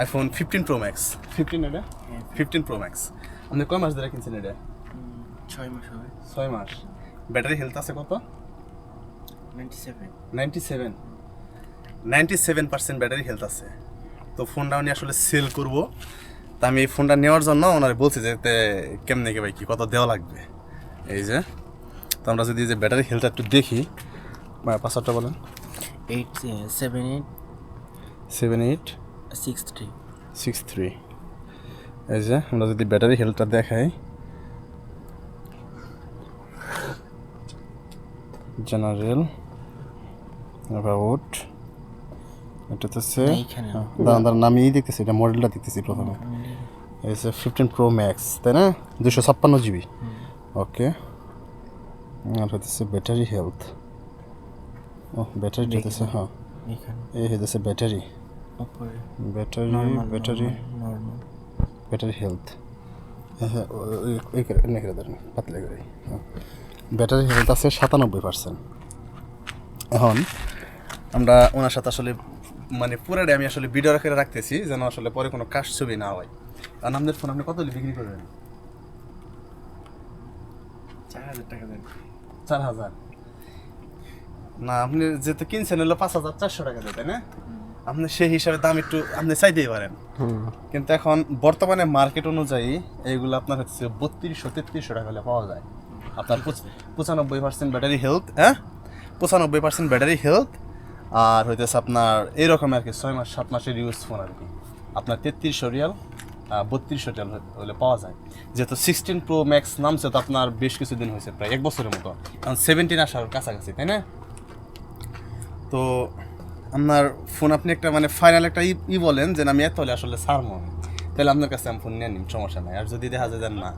IPhone fifteen pro max fifteen এটা fifteen pro max আপনি কয় মাস ধরে কিনছেন এটা? ছয় মাস হবে। ছয় মাস। ব্যাটারি হেলথ আছে কত? Ninety seven ninety seven ninety seven percent battery health আছে। তো ফোনটা আমি আসলে সেল করব। তা আমি এই ফোনটা নেওয়ার জন্য ওনারে বলছি যে কেমনে কি ভাই কি কত দেওয়া লাগবে? এই যে তো আমরা যদি যে ব্যাটারি হেলথটা একটু দেখি পাসওয়ার্ডটা বলেন। Eight seven eight seven eight six three six three এই যে আমরা যদি ব্যাটারি হেলথটা দেখাই। জেনারেল অ্যাবাউট এটা হচ্ছে এইখানে। হ্যাঁ, দাঁড়ান দাঁড়ান নামিয়েই দেখতেছি এটা মডেলটা দেখতেছি প্রথমে। এই যে ফিফটিন প্রো ম্যাক্স তাই না? দুশো ছাপ্পান্ন জিবি ওকে আর হচ্ছে ব্যাটারি হেলথ ও ব্যাটারি হতেছে হ্যাঁ। এই হতেছে battery battery battery battery health হ্যাঁ পাতলা করে। হ্যাঁ। ব্যাটারি হেলথ আছে সাতানব্বই পার্সেন্ট এখন আমরা ওনার সাথে আসলে মানে পুরাটাই আমি আসলে ভিডিও করে রাখতেছি যেন আসলে পরে কোনো কাজ ছবি না হয়। কারণ আমাদের ফোন আপনি কত বিক্রি করবেন? চার হাজার টাকা দেন। চার হাজার। না আপনি যেহেতু কিনছেন হলো পাঁচ হাজার চারশো টাকা দিয়ে তাই না? আপনি সেই হিসাবে দাম একটু আপনি চাইতেই পারেন। কিন্তু এখন বর্তমানে মার্কেট অনুযায়ী এইগুলো আপনার হচ্ছে বত্রিশশো তেত্রিশশো টাকা হলে পাওয়া যায়। আপনার পঁচানব্বই পার্সেন্ট ব্যাটারি হেলথ হ্যাঁ? পঁচানব্বই পার্সেন্ট ব্যাটারি হেলথ আর হইতেছে আপনার এইরকম আর কি ছয় মাস সাত মাসের ইউজ ফোন আর কি। আপনার তেত্রিশশো রিয়াল বত্রিশশো রিয়াল হলে পাওয়া যায়। যেহেতু সিক্সটিন প্রো ম্যাক্স নামছে তো আপনার বেশ কিছুদিন হয়েছে প্রায় এক বছরের মতো। কারণ সেভেন্টিন আসার কাছাকাছি তাই না? তো আপনার ফোন আপনি একটা মানে ফাইনাল একটা ই- বলেন যে না, আমি এত হলে আসলে সারমো। তাহলে আপনার কাছে আমি ফোন নিয়ে নিন সমস্যা নাই। আর যদি দেখা যায় যান না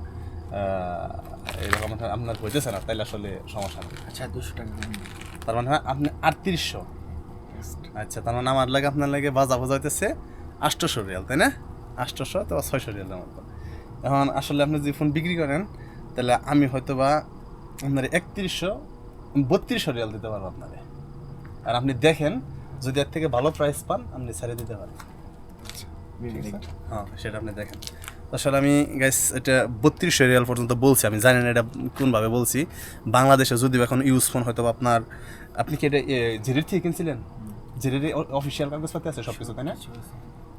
এরকম আপনার হইতেছে না তাহলে আসলে সমস্যা নেই। আচ্ছা দুশো টাকা তার মানে আপনি আটত্রিশশো। আচ্ছা তার মানে আমার লাগে আপনার লাগে বাজা বাজা হইতেছে আটশোশো রিয়াল তাই না? আটশোশো অথবা ছয়শো রিয়ালের মতো। এখন আসলে আপনি যদি ফোন বিক্রি করেন তাহলে আমি হয়তো বা আপনার একত্রিশশো বত্রিশশো রিয়াল দিতে পারব আপনারে। আর আপনি দেখেন যদি এর থেকে ভালো প্রাইস পান আপনি ছেড়ে দিতে পারেন। হ্যাঁ সেটা আপনি দেখেন। আসলে আমি গাইস এটা বত্রিশশো রিয়াল পর্যন্ত বলছি আমি জানি না এটা কোনভাবে বলছি। বাংলাদেশে যদি এখন ইউজ ফোন হয়তো আপনার আপনি কি এটা জেরির থেকে কিনছিলেন? জেরির অফিসিয়াল কাগজপাতি আছে সব কিছু তাই না?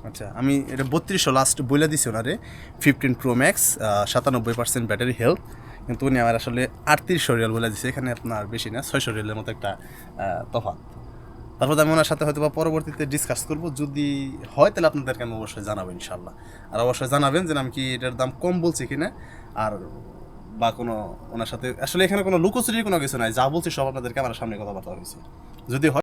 আচ্ছা আমি এটা বত্রিশশো লাস্ট বলে দিছি ওনারে ফিফটিন প্রো ম্যাক্স সাতানব্বই পার্সেন্ট ব্যাটারি হেলথ কিন্তু উনি আমার আসলে আটত্রিশশো রিয়াল বলে দিছে এখানে আপনার বেশি না ছয়শো রিয়ালের মতো একটা তফাৎ। তারপর আমি ওনার সাথে হয়তো বা পরবর্তীতে ডিসকাস করব। যদি হয়, তাহলে আপনাদেরকে আমি অবশ্যই জানাব ইনশাল্লাহ আর অবশ্যই জানাবেন যে আমি কি এটার দাম কম বলছি কিনা। আর বা কোনো ওনার সাথে আসলে এখানে কোনো লুকোচুরির কোনো কিছু নাই। যা বলছি সব আপনাদেরকে আমার সামনে কথাবার্তা হয়েছে। যদি হয়